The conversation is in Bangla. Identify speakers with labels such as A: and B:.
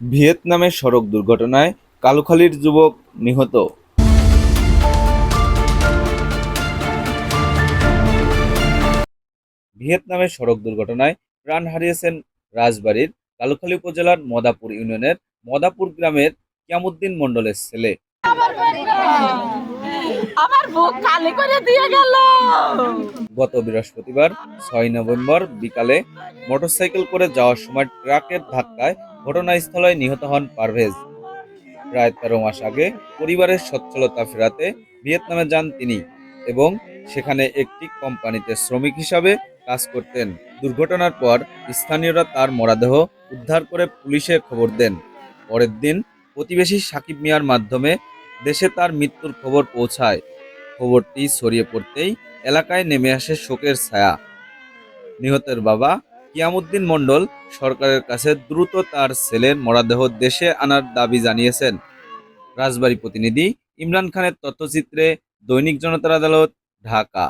A: ভিয়েতনামে সড়ক দুর্ঘটনায় কালুখালীর যুবক নিহত। ভিয়েতনামের সড়ক দুর্ঘটনায় প্রাণ হারিয়েছেন রাজবাড়ীর কালুখালী উপজেলার মদাপুর ইউনিয়নের মদাপুর গ্রামের কিয়ামুদ্দিন মণ্ডলের ছেলে।
B: আমার বুক খালি করে দিয়ে গেল।
A: গত বৃহস্পতিবার ছয় নভেম্বর বিকালে মোটরসাইকেল করে যাওয়ার সময় ট্রাকের ধাক্কায় ঘটনাস্থলে নিহত হন পারভেজ। প্রায় তেরো মাস আগে পরিবারের সচ্ছলতা ফেরাতে ভিয়েতনামে যান তিনি এবং সেখানে একটি কোম্পানিতে শ্রমিক হিসাবে কাজ করতেন। দুর্ঘটনার পর স্থানীয়রা তার মরাদেহ উদ্ধার করে পুলিশে খবর দেন। পরের দিন প্রতিবেশী সাকিব মিয়ার মাধ্যমে দেশে তার মৃত্যুর খবর পৌঁছায়। খবরটি ছড়িয়ে পড়তেই এলাকায় নেমে আসে শোকের ছায়া। নিহতের বাবা কিয়ামুদ্দিন মণ্ডল সরকারের কাছে দ্রুত তার ছেলের মরাদেহ দেশে আনার দাবি জানিয়েছেন। রাজবাড়ী প্রতিনিধি ইমরান খানের তথ্যচিত্রে দৈনিক জনতার আদালত, ঢাকা।